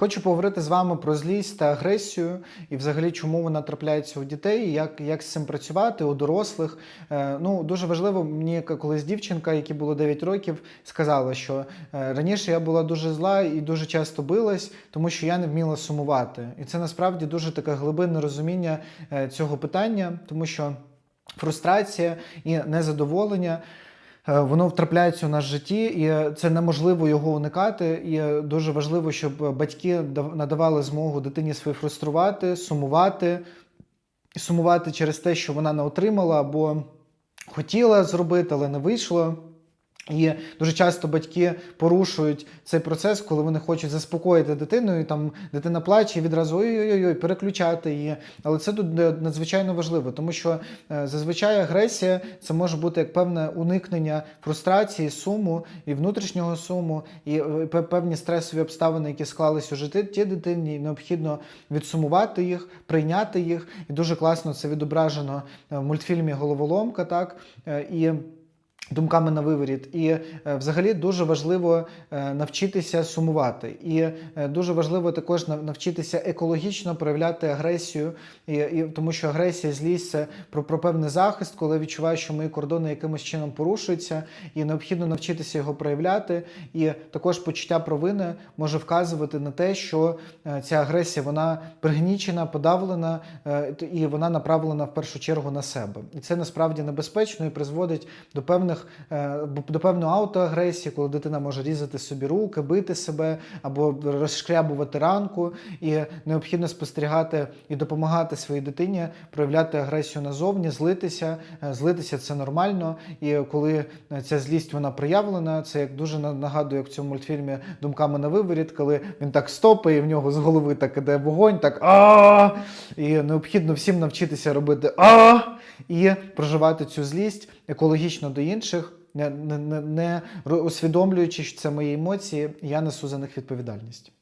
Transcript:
Хочу поговорити з вами про злість та агресію, і взагалі, чому вона трапляється у дітей, як, як з цим працювати у дорослих. Е, ну, дуже важливо, мені колись дівчинка, якій було 9 років, сказала, що е, раніше я була дуже зла і дуже часто билась, тому що я не вміла сумувати. І це насправді дуже таке глибинне розуміння е, цього питання, тому що фрустрація і незадоволення. Е, Воно втрапляється у нас в житті, і це неможливо його уникати. І дуже важливо, щоб батьки дав- надавали змогу дитині свої фруструвати, сумувати, сумувати через те, що вона не отримала або хотіла зробити, але не вийшло. І дуже часто батьки порушують цей процес, коли вони хочуть заспокоїти дитину, і там дитина плаче і відразу ой-ой-ой, переключати її. Але це тут е, надзвичайно важливо, тому що е, зазвичай агресія це може бути як певне уникнення фрустрації, суму і внутрішнього суму, і е, певні стресові обставини, які склались у житті ті дитині, необхідно відсумувати їх, прийняти їх. І дуже класно це відображено в мультфільмі Головоломка. Так і думками на виворіт. І е, взагалі дуже важливо е, навчитися сумувати. І е, дуже важливо також навчитися екологічно проявляти агресію, і, і, тому що агресія, злість це про, про певний захист, коли відчуваю, що мої кордони якимось чином порушуються, і необхідно навчитися його проявляти. І також почуття провини може вказувати на те, що ця агресія вона пригнічена, подавлена, і вона направлена в першу чергу на себе. І це насправді небезпечно і призводить до певних е, до певної аутоагресії, коли дитина може різати собі руки, бити себе або розшкрябувати ранку. І необхідно спостерігати і допомагати своїй дитині проявляти агресію назовні, злитися. Е, Злитися це нормально. І коли ця злість вона проявлена, це як дуже нагадує як в цьому мультфільмі думками на виворіт, коли він так стопає, і в нього з голови так іде вогонь, так а і необхідно всім навчитися робити а і проживати цю злість екологічно до інших, не, не, не, не ро- усвідомлюючи, що це мої емоції, я несу за них відповідальність.